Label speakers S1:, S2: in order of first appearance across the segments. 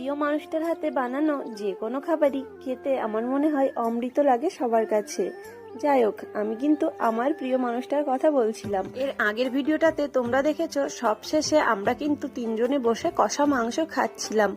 S1: প্রিয় মানুষটার হাতে বানানো যে কোনো খাবারই খেতে আমার মনে হয় অমৃত লাগে সবার কাছে। যাই হোক, আমি কিন্তু আমার প্রিয় মানুষটার কথা বলছিলাম। এর আগের ভিডিওটাতে তোমরা দেখেছ, সবশেষে আমরা কিন্তু তিনজনে বসে কষা মাংস খাচ্ছিলাম।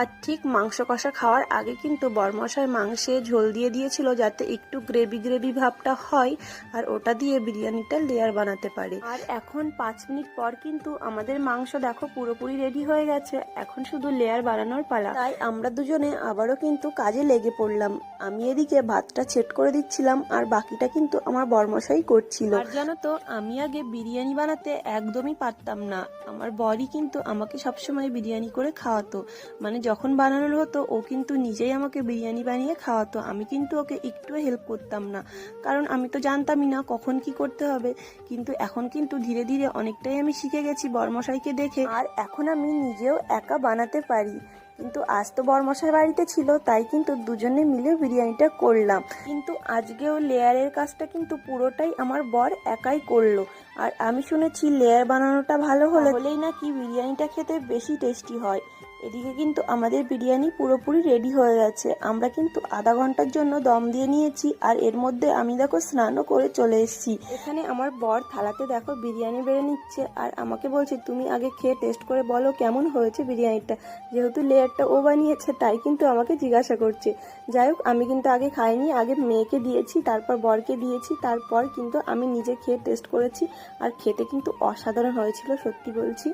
S1: আর ঠিক মাংস কষা খাওয়ার আগে কিন্তু বরমশাই মাংসে ঝোল দিয়ে দিয়েছিল যাতে একটু গ্রেভি গ্রেভি ভাবটা হয়, আর ওটা দিয়ে বিরিয়ানিটা লেয়ার বানাতে পারে। আর এখন পাঁচ মিনিট পর কিন্তু আমাদের মাংস দেখো পুরোপুরি রেডি হয়ে গেছে। এখন শুধু লেয়ার বানানোর পালা। তাই আমরা দুজনে আবারও কিন্তু কাজে লেগে পড়লাম। আমি এদিকে ভাতটা ছেট করে দিচ্ছিলাম, আর বাকিটা কিন্তু আমার বরমশাই করছিল। আর জানো তো, আমি আগে বিরিয়ানি বানাতে একদমই পারতাম না। আমার বরই কিন্তু আমাকে সবসময় বিরিয়ানি করে খাওয়াতো। মানে যখন বানানো হতো, ও কিন্তু নিজেই আমাকে বিরিয়ানি বানিয়ে খাওয়াতো। আমি কিন্তু ওকে একটু হেল্প করতাম না। কারণ আমি তো জানতামই না কখন কি করতে হবে। কিন্তু এখন কিন্তু ধীরে ধীরে অনেকটাই আমি শিখে গেছি বরমশাইকে দেখে। আর এখন আমি নিজেও একা বানাতে পারি। কিন্তু আজ তো বরমশাই বাড়িতে ছিল, তাই কিন্তু দুজনে মিলে বিরিয়ানিটা করলাম। কিন্তু আজকেও লেয়ারের কাজটা কিন্তু পুরোটাই আমার বর একাই করল। আর আমি শুনেছি লেয়ার বানানোটা ভালো হলে হলেই নাকি বিরিয়ানিটা খেতে বেশি টেস্টি হয়। এদিকে কিন্তু আমাদের বিরিয়ানি পুরোপুরি রেডি হয়ে গেছে। আমরা কিন্তু আধা ঘণ্টার জন্য দম দিয়ে নিয়েছি আর এর মধ্যে আমি দেখো স্নানও করে চলে এসেছি। এখানে আমার বর থালাতে দেখো বিরিয়ানি বেড়ে নিচ্ছে আর আমাকে বলছে, তুমি আগে খেয়ে টেস্ট করে বলো কেমন হয়েছে বিরিয়ানিটা। যেহেতু লেয়ারটা ও বানিয়েছে, তাই কিন্তু আমাকে জিজ্ঞাসা করছে। যাই হোক, আমি কিন্তু আগে খাইনি, আগে মেয়েকে দিয়েছি, তারপর বরকে দিয়েছি, তারপর কিন্তু আমি নিজে খেয়ে টেস্ট করেছি। আর খেতে কিন্তু অসাধারণ হয়েছিল, সত্যি বলছি।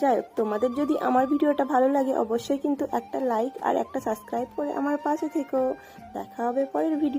S1: যাই হোক, তোমাদের যদি আমার ভিডিওটা ভালো লাগে, অবশ্যই কিন্তু একটা লাইক আর একটা সাবস্ক্রাইব করে আমার পাশে থেকো। দেখা হবে পরের ভিডিও